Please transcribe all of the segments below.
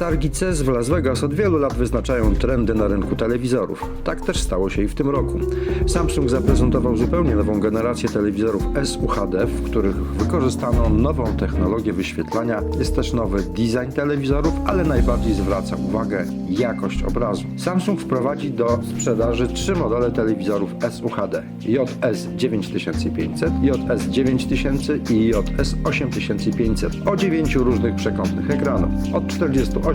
Targi CES w Las Vegas od wielu lat wyznaczają trendy na rynku telewizorów. Tak też stało się i w tym roku. Samsung zaprezentował zupełnie nową generację telewizorów SUHD, w których wykorzystano nową technologię wyświetlania. Jest też nowy design telewizorów, ale najbardziej zwraca uwagę jakość obrazu. Samsung wprowadzi do sprzedaży trzy modele telewizorów SUHD: JS 9500, JS 9000 i JS 8500 o dziewięciu różnych przekątnych ekranów od 48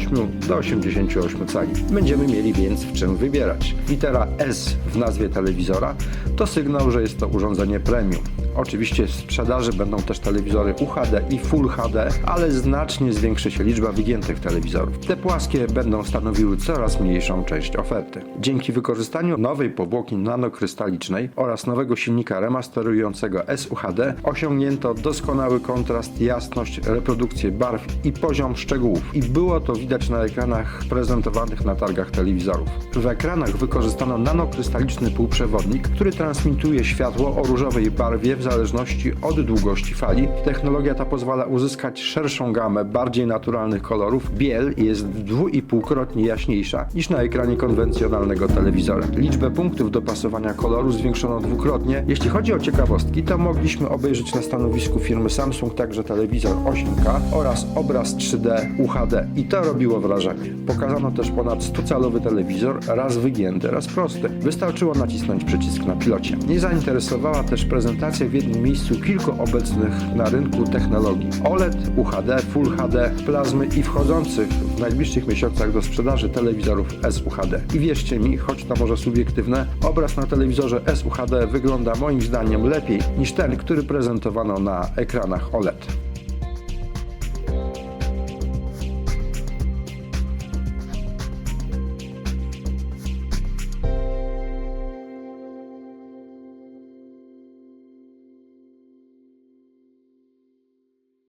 do 88 cali. Będziemy mieli więc w czym wybierać. Litera S w nazwie telewizora to sygnał, że jest to urządzenie premium. Oczywiście w sprzedaży będą też telewizory UHD i Full HD, ale znacznie zwiększy się liczba wygiętych telewizorów. Te płaskie będą stanowiły coraz mniejszą część oferty. Dzięki wykorzystaniu nowej powłoki nanokrystalicznej oraz nowego silnika remasterującego SUHD osiągnięto doskonały kontrast, jasność, reprodukcję barw i poziom szczegółów. I było to widać na ekranach prezentowanych na targach telewizorów. W ekranach wykorzystano nanokrystaliczny półprzewodnik, który transmituje światło o różowej barwie w zależności od długości fali. Technologia ta pozwala uzyskać szerszą gamę bardziej naturalnych kolorów. Biel jest dwuipółkrotnie jaśniejsza niż na ekranie konwencjonalnego telewizora. Liczbę punktów dopasowania koloru zwiększono dwukrotnie. Jeśli chodzi o ciekawostki, to mogliśmy obejrzeć na stanowisku firmy Samsung także telewizor 8K oraz obraz 3D UHD i to robiło wrażenie. Pokazano też ponad 100-calowy telewizor, raz wygięty, raz prosty. Wystarczyło nacisnąć przycisk na pilocie. Nie zainteresowała też prezentacja w jednym miejscu kilku obecnych na rynku technologii OLED, UHD, Full HD, plazmy i wchodzących w najbliższych miesiącach do sprzedaży telewizorów SUHD. I wierzcie mi, choć to może subiektywne, obraz na telewizorze SUHD wygląda moim zdaniem lepiej niż ten, który prezentowano na ekranach OLED.